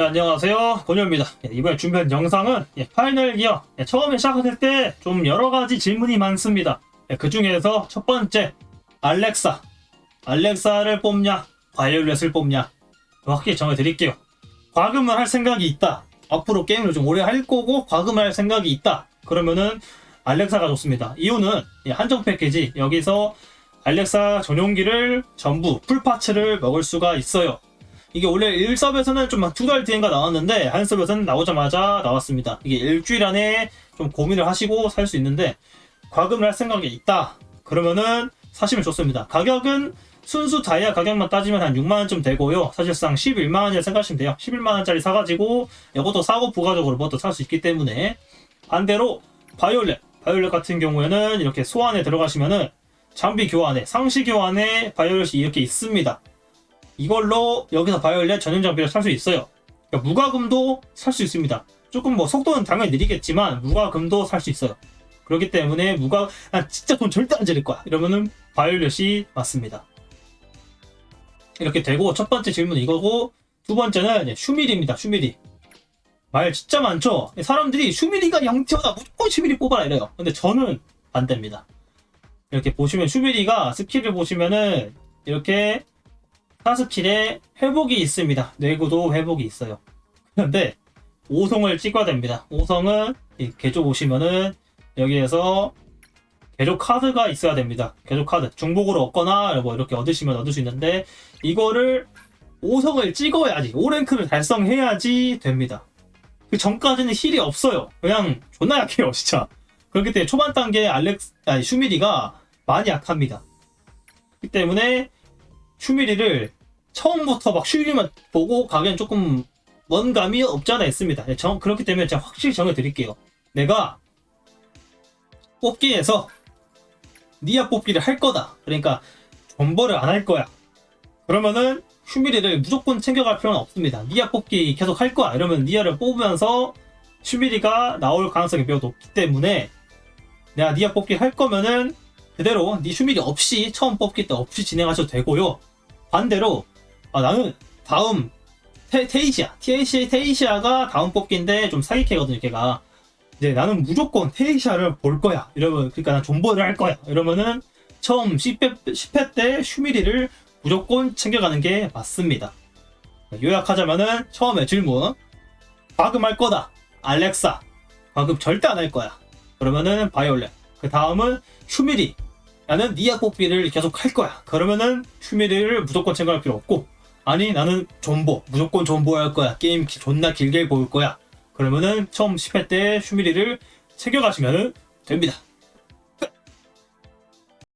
네, 안녕하세요. 권유입니다. 예, 이번에 준비한 영상은 예, 파이널 기어. 예, 처음에 시작했을 때 좀 여러가지 질문이 많습니다. 예, 그 중에서 첫 번째 알렉사. 알렉사를 뽑냐 바이올렛을 뽑냐 정확히 정해드릴게요. 과금을 할 생각이 있다. 앞으로 게임을 좀 오래 할 거고 과금을 할 생각이 있다. 그러면은 알렉사가 좋습니다. 이유는 예, 한정 패키지. 여기서 알렉사 전용기를 전부 풀파츠를 먹을 수가 있어요 이게 원래 1섭에서는 좀두달 뒤인가 나왔는데 한섭에서는 나오자마자 나왔습니다. 이게 일주일 안에 좀 고민을 하시고 살 수 있는데 과금을 할 생각이 있다. 그러면은 사시면 좋습니다. 가격은 순수 다이아 가격만 따지면 한 6만원쯤 되고요. 사실상 11만원이라 생각하시면 돼요. 11만원짜리 사가지고 이것도 사고 부가적으로 뭐또 살 수 있기 때문에 반대로 바이올렛 바이올렛 같은 경우에는 이렇게 소환에 들어가시면은 장비 교환에 상시 교환에 바이올렛이 이렇게 있습니다. 이걸로 여기서 바이올렛 전용 장비를 살 수 있어요. 그러니까 무과금도 살 수 있습니다. 조금 뭐 속도는 당연히 느리겠지만 무과금도 살 수 있어요. 그렇기 때문에 무과 아 진짜 돈 절대 안 지를 거야. 이러면은 바이올렛이 맞습니다. 이렇게 되고 첫 번째 질문은 이거고 두 번째는 슈밀입니다. 슈밀이 말 진짜 많죠. 사람들이 슈밀이가 양티어다 무조건 슈밀이 뽑아라 이래요. 근데 저는 반대입니다. 이렇게 보시면 슈밀이가 스킬을 보시면은 이렇게 사스킬에 회복이 있습니다. 뇌구도 회복이 있어요. 그런데 5성을 찍어야 됩니다. 5성은 개조 보시면은 여기에서 개조 카드가 있어야 됩니다. 개조 카드 중복으로 얻거나 뭐 이렇게 얻으시면 얻을 수 있는데 이거를 5성을 찍어야지 5랭크를 달성해야지 됩니다. 그 전까지는 힐이 없어요. 그냥 존나 약해요, 진짜. 그렇기 때문에 초반 단계 알렉스 아니 슈미리가 많이 약합니다. 그렇기 때문에 슈미리를 처음부터 막 슈미리만 보고 가기엔 조금 먼 감이 없지 않아 있습니다. 예, 정, 그렇기 때문에 제가 확실히 정해드릴게요. 내가 뽑기에서 니아 뽑기를 할 거다. 그러니까 존버를 안할 거야. 그러면은 슈미리를 무조건 챙겨갈 필요는 없습니다. 니아 뽑기 계속 할 거야. 이러면 니아를 뽑으면서 슈미리가 나올 가능성이 매우 높기 때문에 내가 니아 뽑기 할 거면은 그대로 니 슈미리 없이 처음 뽑기 때 없이 진행하셔도 되고요. 반대로 아 나는 다음 테, 테이시아 테이시 테이시아가 다음 뽑기인데 좀 사기캐거든요 걔가. 이제 나는 무조건 테이시아를 볼 거야. 이러면 그러니까 난 존버를 할 거야. 이러면은 처음 10회, 10회 때 슈미리를 무조건 챙겨가는 게 맞습니다. 요약하자면은 처음에 질문. 과금할 거다. 알렉사. 과금 절대 안 할 거야. 그러면은 바이올렛. 그 다음은 슈미리 나는 니아 뽑기를 계속 할 거야. 그러면은 슈미리를 무조건 챙겨갈 필요 없고, 아니 나는 존보 무조건 존보 할 거야. 게임 기- 존나 길게 볼 거야. 그러면은 처음 10회 때 슈미리를 챙겨가시면 됩니다.